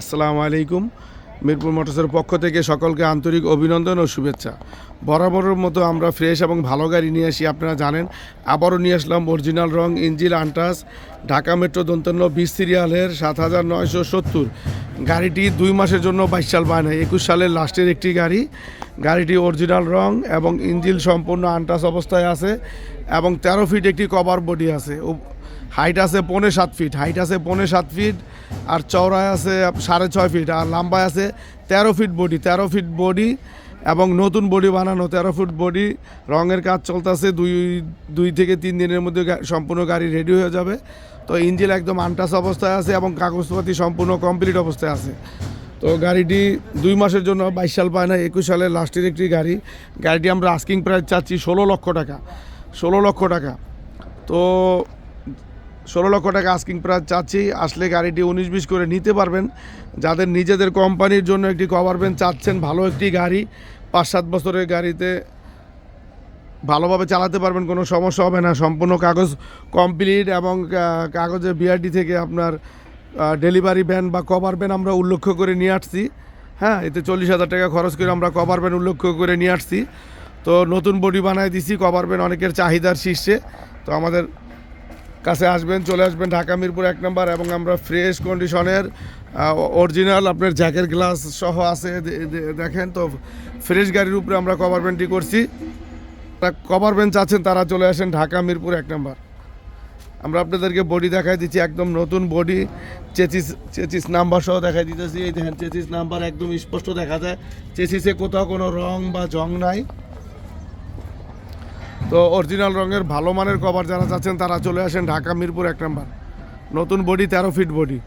আসসালামু আলাইকুম। মিরপুর মোটরসের পক্ষ থেকে সকলকে আন্তরিক অভিনন্দন ও শুভেচ্ছা। বরাবরের মতো আমরা ফ্রেশ এবং ভালো গাড়ি নিয়ে আসি, আপনারা জানেন। আবারও নিয়ে আসলাম অরিজিনাল রং ইঞ্জিল আন্টাস ঢাকা মেট্রো দন্তন্য বিশ সিরিয়ালের সাত হাজার নয়শো সত্তর। গাড়িটি দুই মাসের জন্য বাইশ সাল না একুশ সালের লাস্টের একটি গাড়ি। গাড়িটি অরিজিনাল রং এবং ইঞ্জিল সম্পূর্ণ আন্টাস অবস্থায় আছে এবং তেরো ফিট একটি কভার বডি আছে। হাইট আছে পৌনে সাত ফিট হাইট আছে পৌনে সাত ফিট আর চওড়ায় আছে সাড়ে ছয় ফিট আর লম্বায় আছে তেরো ফিট বডি তেরো ফিট বডি এবং নতুন বডি বানানো, তেরো ফুট বডি রঙের কাজ চলতেছে, দুই দুই থেকে তিন দিনের মধ্যে সম্পূর্ণ গাড়ি রেডি হয়ে যাবে। তো ইঞ্জিন একদম আনটাস অবস্থায় আছে এবং কাগজপাতি সম্পূর্ণ কমপ্লিট অবস্থায় আছে। তো গাড়িটি দুই মাসের জন্য বাইশ সাল পায় না, একুশ সালের লাস্টের একটি গাড়ি। গাড়িটি আমরা আস্কিং প্রাইস চাচ্ছি ষোলো লক্ষ টাকা, ষোলো লক্ষ টাকা। তো ষোলো লক্ষ টাকা আস্কিং প্রাইস চাচ্ছি, আসলে গাড়িটি উনিশ বিশ করে নিতে পারবেন। যাদের নিজেদের কোম্পানির জন্য একটি কভার ভ্যান চাচ্ছেন, ভালো একটি গাড়ি পাঁচ সাত বছরের গাড়িতে ভালোভাবে চালাতে পারবেন, কোনো সমস্যা হবে না। সম্পূর্ণ কাগজ কমপ্লিট এবং কাগজে বিআরডি থেকে আপনার ডেলিভারি ভ্যান বা কভার ভ্যান আমরা উল্লেখ করে নিয়ে আসছি। হ্যাঁ এতে চল্লিশ হাজার টাকা খরচ করে আমরা কভার ভ্যান উল্লেখ করে নিয়ে আসছি। তো নতুন বডি বানায় দিছি কভার ভ্যান অনেকের চাহিদার শীর্ষে। তো আমাদের কাছে আসবেন, চলে আসবেন ঢাকা মিরপুর এক নম্বর এবং আমরা ফ্রেশ কন্ডিশনের অরিজিনাল আপনার জ্যাকের গ্লাস সহ আছে দেখেন তো ফ্রেশ গাড়ির উপরে আমরা কভার ব্যান্ডটি করছি। কভার বেঞ্চ আছেন, তারা চলে আসেন ঢাকা মিরপুর এক নম্বর। আমরা আপনাদেরকে বডি দেখাই দিচ্ছি, একদম নতুন বডি চেচিস চেচিস নাম্বার সহ দেখাই দিতেছি। এই দেখেন চেচিস নাম্বার একদম স্পষ্ট দেখা যায়। চেচিসে কোথাও কোনো রং বা জং নাই। তো অরিজিনাল রঙের ভালো মানের কভার যারা চাচ্ছেন তারা চলে আসেন ঢাকা মিরপুর এক নাম্বার। নতুন বডি তেরো ফিট বডি